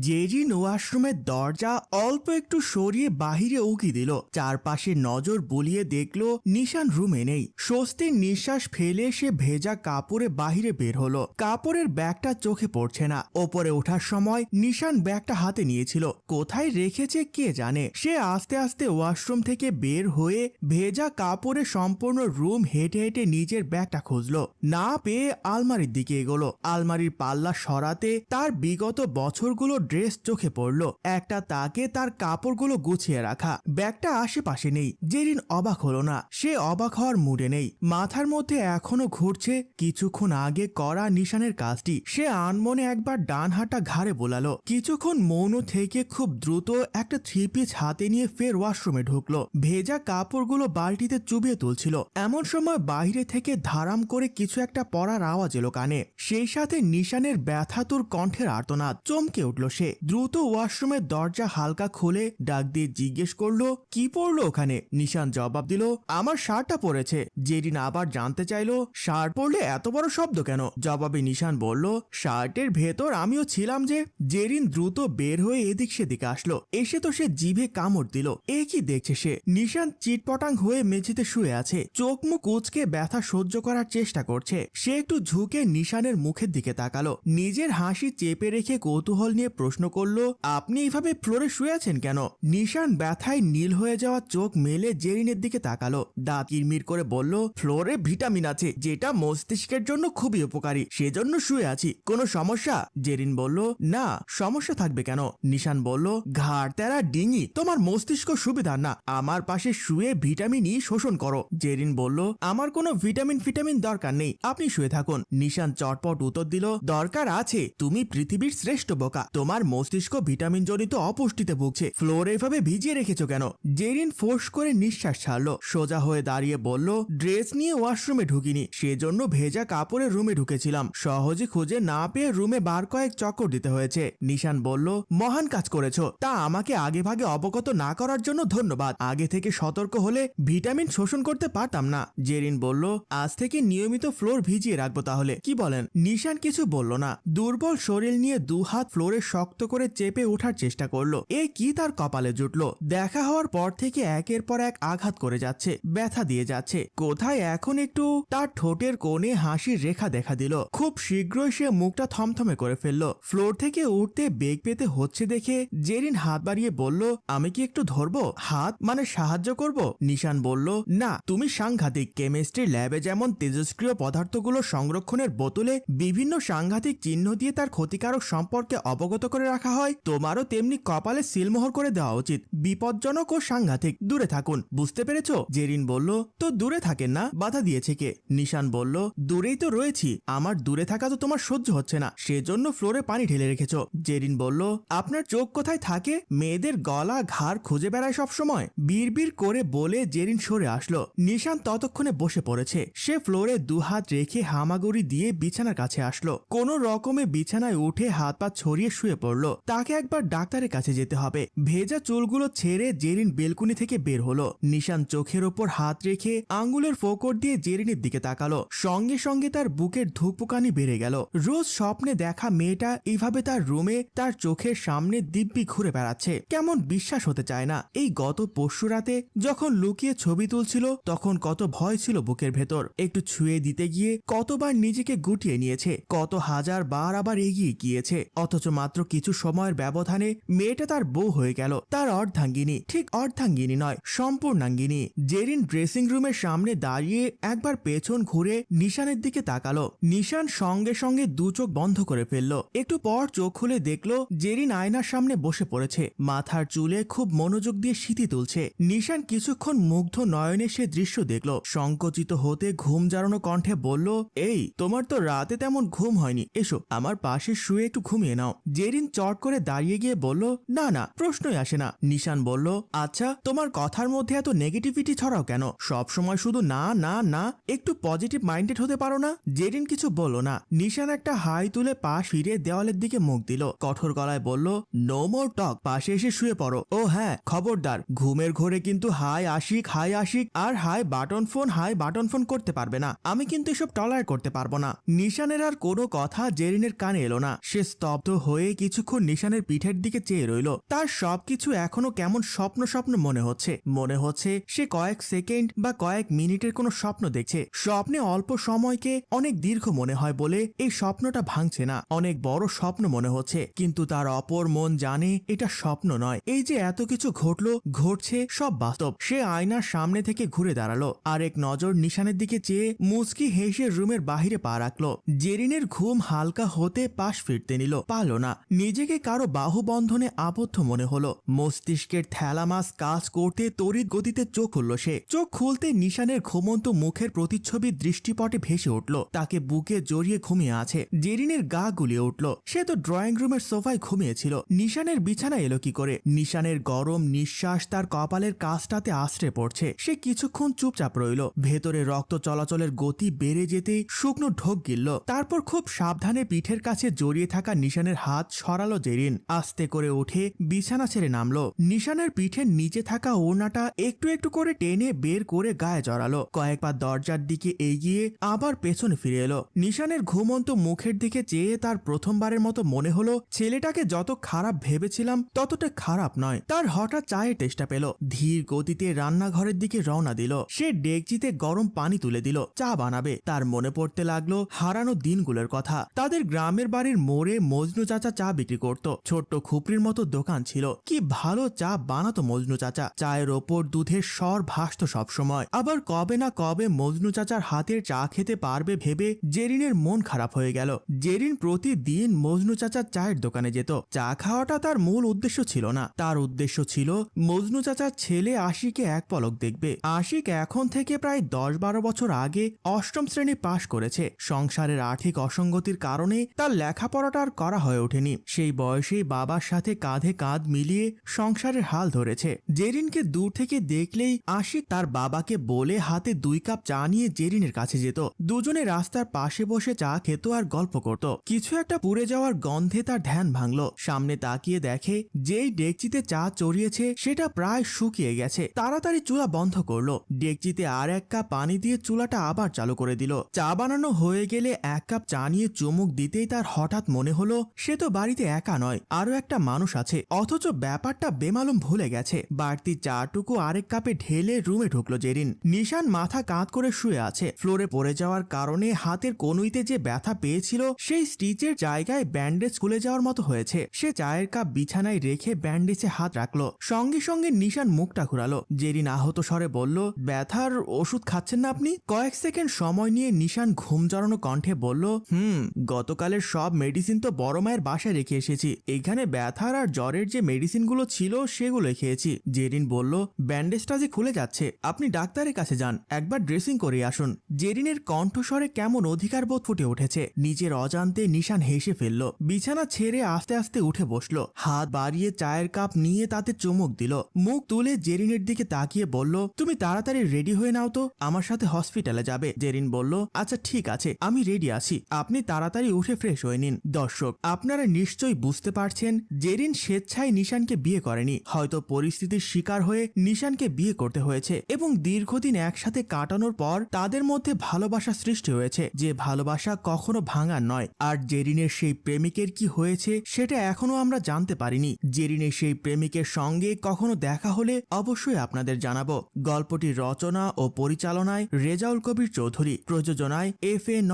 জেরিন ওয়াশরুমের দরজা অল্প একটু সরিয়ে বাহিরে উকি দিল। চারপাশে নজর বুলিয়ে দেখল, নিশান রুমে নেই। স্বস্তির নিঃশ্বাস ফেলে সে ভেজা কাপড়ে বাহিরে বের হলো। কাপড়ের ব্যাগটা চোখে পড়ছে না। ওপরে ওঠার সময় নিশান ব্যাগটা হাতে নিয়েছিল। কোথায় রেখেছে কে জানে? সে আস্তে আস্তে ওয়াশরুম থেকে বের হয়ে ভেজা কাপড়ে সম্পূর্ণ রুম হেঁটে হেঁটে নিজের ব্যাগটা খুঁজলো। না পেয়ে আলমারির দিকে এগোলো। আলমারির পাল্লা সরাতে তার বিগত বছরগুলো ড্রেস চোখে পড়ল। একটা তাকে তার কাপড়গুলো গুছিয়ে রাখা। ব্যাগটা আশেপাশে নেই। জেরিন অবাক হলো না। সে অবাক হওয়ার মুডে নেই। মাথার মধ্যে এখনও ঘুরছে কিছুক্ষণ আগে করা নিশানের কাজটি। সে আনমনে একবার ডান হাঁটা ঘাড়ে বোলালো। কিছুক্ষণ মৌন থেকে খুব দ্রুত একটা থ্রি পিস হাতে নিয়ে ফের ওয়াশরুমে ঢুকলো। ভেজা কাপড়গুলো বালতিতে চুবিয়ে তুলছিল। এমন সময় বাইরে থেকে ধারাম করে কিছু একটা পড়ার আওয়াজ এলো কানে। সেই সাথে নিশানের ব্যথাতুর কণ্ঠের আর্তনাদ। চমকে উঠল সে দ্রুত ওয়াশরুমের দরজা হালকা খুলে ডাক দিয়ে জিজ্ঞেস করল, কি পড়ল ওখানে? নিশান জবাব দিল, আমার শার্টটা পরেছে। জেরিন আবার জানতে চাইলো, শার্ট পরলে এত বড় শব্দ কেন? জবাবে নিশান বলল, শার্টের ভেতর আমিও ছিলাম যে। জেরিন দ্রুত বের হয়ে এদিক সেদিক আসলো। এসে তো সে জিভে কামড় দিল। এ কি দেখছে সে? নিশান চিটপটাং হয়ে মেঝেতে শুয়ে আছে। চোখ মুখ উচকে ব্যথা সহ্য করার চেষ্টা করছে। সে একটু ঝুঁকে নিশানের মুখের দিকে তাকালো। নিজের হাসি চেপে রেখে কৌতূহল নিয়ে প্রশ্ন করল, আপনি এইভাবে ফ্লোরে শুয়ে আছেন কেন? নিশান ব্যথায় নীল হয়ে যাওয়া চোখ মেলে জেরিনের দিকে তাকালো। দাঁত কিরমির করে বলল, ফ্লোরে ভিটামিন আছে, যেটা মস্তিষ্কের জন্য খুবই উপকারী, সেজন্য শুয়ে আছি। কোনো সমস্যা? জেরিন বলল, না, সমস্যা থাকবে কেন? নিশান বলল, ঘাড় তেরা ডিঙি, তোমার মস্তিষ্ক সুবিধা না। আমার পাশে শুয়ে ভিটামিন ই শোষণ করো। জেরিন বলল, আমার কোনো ভিটামিন ফিটামিন দরকার নেই, আপনি শুয়ে থাকুন। নিশান চটপট উত্তর দিল, দরকার আছে, তুমি পৃথিবীর শ্রেষ্ঠ বোকা তোমার মস্তিষ্ক ভিটামিন জনিত অপুষ্টিতে ভুগছে। ফ্লোর এভাবে ভিজিয়ে রেখেছো কেন? জেরিন ফোর্স করে নিঃশ্বাস ছাড়লো। সোজা হয়ে দাঁড়িয়ে বলল, ড্রেস নিয়ে ওয়াশরুমে ঢুকিনি। সেজন্য ভেজা কাপড়ের রুমে ঢুকেছিলাম। সহজে খুঁজে না পেয়ে রুমে বার কয়েক চক্কর দিতে হয়েছে। নিশান বলল, মহান কাজ করেছ। তা আমাকে আগে ভাগে অবগত না করার জন্য ধন্যবাদ। আগে থেকে সতর্ক হলে ভিটামিন শোষণ করতে পারতাম না। জেরিন বলল, আজ থেকে নিয়মিত ফ্লোর ভিজিয়ে রাখব তাহলে। কি বলেন? নিশান কিছু বলল না। দুর্বল শরীর নিয়ে দু হাত ফ্লোরে শক্ত করে চেপে ওঠার চেষ্টা করল। এ কি তার কপালে জুটলো? দেখা হওয়ার পর থেকে একের পর এক আঘাত করে যাচ্ছে, ব্যথা দিয়ে যাচ্ছে। কোথায় এখন একটু? তার ঠোঁটের কোণে হাসির রেখা দেখা দিল। খুব শীঘ্রই সে মুখটা থমথমে করে ফেলল। ফ্লোর থেকে উঠতে বেগ পেতে হচ্ছে দেখে জেরিন হাত বাড়িয়ে বলল, আমি কি একটু ধরবো? হাত মানে সাহায্য করব? নিশান বলল, না, তুমি সাংঘাতিক কেমিস্ট্রি ল্যাবে যেমন তেজস্ক্রিয় পদার্থগুলো সংরক্ষণের বোতলে বিভিন্ন সাংঘাতিক চিহ্ন দিয়ে তার ক্ষতিকারক সম্পর্কে অবগত করে রাখা হয়, তোমারও তেমনি কপালে সিলমোহর করে দেওয়া উচিত। বিপজ্জনক ও সাংঘাতিক। দূরে থাকুন। বুঝতে পেরেছ? জেরিন বলল, তো দূরে থাকেন না, বাধা দিয়েছে কে? নিশান বলল, দূরেই তো রয়েছি। আমার দূরে থাকা তো তোমার সহ্য হচ্ছে না। সেজন্য ফ্লোরে পানি ঢেলে রেখেছো। জেরিন বলল, আপনার চোখ কোথায় থাকে? মেয়েদের গলা ঘাড় খুঁজে বেড়ায় সব সময় বিড়বিড় করে বলে জেরিন সরে আসলো। নিশান ততক্ষণে বসে পড়েছে। সে ফ্লোরে দুহাত রেখে হামাগুড়ি দিয়ে বিছানার কাছে আসলো। কোনো রকমে বিছানায় উঠে হাত পা ছড়িয়ে শুয়ে পড়ল, তাকে একবার ডাক্তারের কাছে যেতে হবে। ভেজা চুলগুলো ছেড়ে জেরিন বেলকুনি থেকে বের হলো। নিশান চোখের ওপর হাত রেখে আঙ্গুলের ফোকর দিয়ে জেরিনের দিকে তাকালো। সঙ্গে সঙ্গে তার বুকের ধুকপুকানি বেড়ে গেল। রোজ স্বপ্নে দেখা মেয়েটা এইভাবে তার রুমে, তার চোখের সামনে দিব্যি ঘুরে বেড়াচ্ছে। কেমন বিশ্বাস হতে চায় না। এই গত পরশু রাতে যখন লুকিয়ে ছবি তুলছিল, তখন কত ভয় ছিল বুকের ভেতর। একটু ছুঁয়ে দিতে গিয়ে কতবার নিজেকে গুটিয়ে নিয়েছে, কত হাজার বার আবার এগিয়ে গিয়েছে। অথচ মাত্র কিছু সময়ের ব্যবধানে মেয়েটা তার বউ হয়ে গেল। তার অর্ধাঙ্গিনী। ঠিক অর্ধাঙ্গিনী নয়, সম্পূর্ণাঙ্গিনী। জেরিন ড্রেসিং রুমের সামনে দাঁড়িয়ে একবার পেছন ঘুরে নিশানের দিকে তাকালো। নিশান সঙ্গে সঙ্গে দু চোখ বন্ধ করে ফেলল। একটু পর চোখ খুলে দেখল জেরিন আয়নার সামনে বসে পড়েছে। মাথার চুলে খুব মনোযোগ দিয়ে শীতি তুলছে। নিশান কিছুক্ষণ মুগ্ধ নয়নে সে দৃশ্য দেখল। সংকোচিত হতে ঘুম জারানো কণ্ঠে বলল, এই, তোমার তো রাতে তেমন ঘুম হয়নি। এসো, আমার পাশে শুয়ে একটু ঘুমিয়ে নাও। জেরিন চট করে দাঁড়িয়ে গিয়ে বলল, না না, প্রশ্নই আসে না। নিশান বলল আচ্ছা তোমার কথার মধ্যে এত নেগেটিভিটি ছড়াও কেন? সব সময় শুধু না না না, একটু পজিটিভ মাইন্ডেড হতে পারো না? জেরিন কিছু বলল না, নিশান একটা হাই তুলে পা ফিরে দেওয়ালের দিকে মুখ দিল। কঠোর গলায় বলল নো মোর টক পাশে এসে শুয়ে পড়ো। ও হ্যাঁ খবরদার, ঘুমের ঘোরে কিন্তু হাই আশিক হাই আশিক আর hi button phone, hi button phone করতে পারবে না। আমি কিন্তু এসব টলার করতে পারব না। নিশানের আর কোনো কথা জেরিনের কানে এলো না। সে স্তব্ধ হয়ে কিছুক্ষণ নিশানের পিঠের দিকে চেয়ে রইল। তার সবকিছু এখনও কেমন স্বপ্ন স্বপ্ন মনে হচ্ছে। মনে হচ্ছে সে কয়েক সেকেন্ড বা কয়েক মিনিটের কোনো স্বপ্ন দেখছে। স্বপ্নে অল্প সময়কে অনেক দীর্ঘ মনে হয় বলে এই স্বপ্নটা ভাঙছে না। অনেক বড় স্বপ্ন মনে হচ্ছে। কিন্তু তার অপর মন জানে এটা স্বপ্ন নয়। এই যে এত কিছু ঘটলো, ঘটছে সব বাস্তব। সে আয়নার সামনে থেকে ঘুরে দাঁড়াল। আর এক নজর নিশানের দিকে চেয়ে মুচকি হেসে রুমের বাহিরে পা রাখল। জেরিনের ঘুম হালকা হতে পাশ ফিরতে নিল। পারল না। নিজেকে কারও বাহুবন্ধনে আবদ্ধ মনে হলো। মস্তিষ্কের থ্যালামাস কাজ করতে তড়িৎ গতিতে চোখ খুলল সে। চোখ খুলতে নিশানের ঘুমন্ত মুখের প্রতিচ্ছবি দৃষ্টিপটে ভেসে উঠল। তাকে বুকে জড়িয়ে ঘুমিয়ে আছে। জেরিনের গা গুলিয়ে উঠল। সে তো ড্রয়িং রুমের সোফায় ঘুমিয়েছিল। নিশানের বিছানা এলো কি করে? নিশানের গরম নিঃশ্বাস তার কপালের কাজটাতে আশ্রে পড়ছে। সে কিছুক্ষণ চুপচাপ রইল। ভেতরে রক্ত চলাচলের গতি বেড়ে যেতেই শুকনো ঢোক গিলল। তারপর খুব সাবধানে পিঠের কাছে জড়িয়ে থাকা নিশানের হাত সরালো জেরিন। আস্তে করে উঠে বিছানা ছেড়ে নামলো। নিশানের পিঠের নিচে থাকা ওড়নাটা একটু একটু করে টেনে বের করে গায়ে জড়ালো। কয়েকবার দরজার দিকে এগিয়ে আবার পেছনে ফিরে এলো। নিশানের ঘুমন্ত মুখের দিকে চেয়ে তার প্রথমবারের মতো মনে হলো, ছেলেটাকে যত খারাপ ভেবেছিলাম, ততটা খারাপ নয়। তার হঠাৎ চায়ের তেষ্টা পেল। ধীর গতিতে রান্নাঘরের দিকে রওনা দিল। সে ডেকচিতে গরম পানি তুলে দিল। চা বানাবে। তার মনে পড়তে লাগল হারানো দিনগুলোর কথা। তাদের গ্রামের বাড়ির মোড়ে মজনু চাচা চা বিক্রি করত। ছোট্ট খুপরির মতো দোকান ছিল। কি ভালো চা বানাতো মজনু চাচা। চায়ের ওপর দুধের স্বর ভাসত সবসময়। আবার কবে না কবে মজনু চাচার হাতের চা খেতে পারবে ভেবে জেরিনের মন খারাপ হয়ে গেল। জেরিন প্রতিদিন মজনু চাচার চায়ের দোকানে যেত। চা খাওয়াটা তার মূল উদ্দেশ্য ছিল না। তার উদ্দেশ্য ছিল, মজনু চাচার ছেলে আশিকে এক পলক দেখবে। আশিক এখন থেকে প্রায় দশ বারো বছর আগে অষ্টম শ্রেণি পাশ করেছে। সংসারের আর্থিক অসঙ্গতির কারণে তার লেখাপড়াটা আর করা হয়ে ওঠেনি। সেই বয়সেই বাবার সাথে কাঁধে কাঁধ মিলিয়ে সংসারের হাল ধরেছে। জেরিনকে দূর থেকে দেখলেই আশিক তার বাবাকে বলে হাতে দুই কাপ চা নিয়ে জেরিনের কাছে যেত। দুজনে রাস্তার পাশে বসে চা খেত আর গল্প করত। কিছু একটা পুড়ে যাওয়ার গন্ধে তার ধ্যান ভাঙল। সামনে তাকিয়ে দেখে যেই ডেকচিতে চা চড়িয়েছে সেটা প্রায় শুকিয়ে গেছে। তাড়াতাড়ি চুলা বন্ধ করল। ডেকচিতে আর এক কাপ পানি দিয়ে চুলাটা আবার চালু করে দিল। চা বানানো হয়ে গেলে এক কাপ চা নিয়ে চুমুক দিতেই তার হঠাৎ মনে হলো, সে তো বাড়িতে একা নয় আরও একটা মানুষ আছে। অথচ ব্যাপারটা বেমালুম ভুলে গেছে। বাড়তি চাটুকু আরেক কাপে ঢেলে রুমে ঢুকলো জেরিন নিশান মাথা কাঁধ করে শুয়ে আছে। ফ্লোরে পড়ে যাওয়ার কারণে হাতের কনুইতে যে ব্যথা পেয়েছিল, সেই স্টিচের জায়গায় ব্যান্ডেজ খুলে যাওয়ার মতো হয়েছে। সে চায়ের কাপ বিছানায় রেখে ব্যান্ডেজে হাত রাখল। সঙ্গে সঙ্গে নিশান মুখটা ঘুরালো। জেরিন আহত স্বরে বলল, ব্যথার ওষুধ খাচ্ছেন না আপনি? কয়েক সেকেন্ড সময় নিয়ে নিশান ঘুম জড়ানো কণ্ঠে বলল, হুম, গতকালের সব মেডিসিন তো বড় মায়ের বাসায় রেখে এসেছি। এখানে ব্যথার আর জ্বরের যে মেডিসিনগুলো ছিল সেগুলো খেয়েছি। জেরিন বলল, ব্যান্ডেজটা যে খুলে যাচ্ছে, আপনি ডাক্তারের কাছে যান, একবার ড্রেসিং করে আসুন। জেরিনের কণ্ঠস্বরে কেমন অধিকার বোধ ফুটে উঠেছে, নিজের অজান্তে নিশান হেসে ফেলল, বিছানা ছেড়ে আস্তে আস্তে উঠে বসল, হাত বাড়িয়ে চায়ের কাপ নিয়ে তাতে চুমুক দিল, মুখ তুলে জেরিনের দিকে তাকিয়ে বলল, তুমি তাড়াতাড়ি রেডি হয়ে নাও তো, আমার সাথে হসপিটালে যাবে। জেরিন বলল আচ্ছা ঠিক আছে, আমি রেডি আছি, আপনি তাড়াতাড়ি উঠে ফ্রেশ হয়ে নিন। দর্শক, আপনারা নিশ্চয়ই বুঝতে পারছেন জেরিন স্বেচ্ছায় নিশানকে বিয়ে করেনি, হয়তো পরিস্থিতির শিকার হয়ে নিশানকে বিয়ে করতে হয়েছে এবং দীর্ঘদিন একসাথে কাটানোর পর তাদের মধ্যে ভালোবাসা সৃষ্টি হয়েছে, যে ভালোবাসা কখনো ভাঙার নয়। আর জেরিনের সেই প্রেমিকের কি হয়েছে, সেটা এখনও আমরা জানতে পারিনি। জেরিনের সেই প্রেমিকের সঙ্গে কখনো দেখা হলে অবশ্যই আপনাদের জানাব। গল্পটির রচনা ও পরিচালনায় রেজাউল কবির চৌধুরী, প্রযোজনায় এফ এ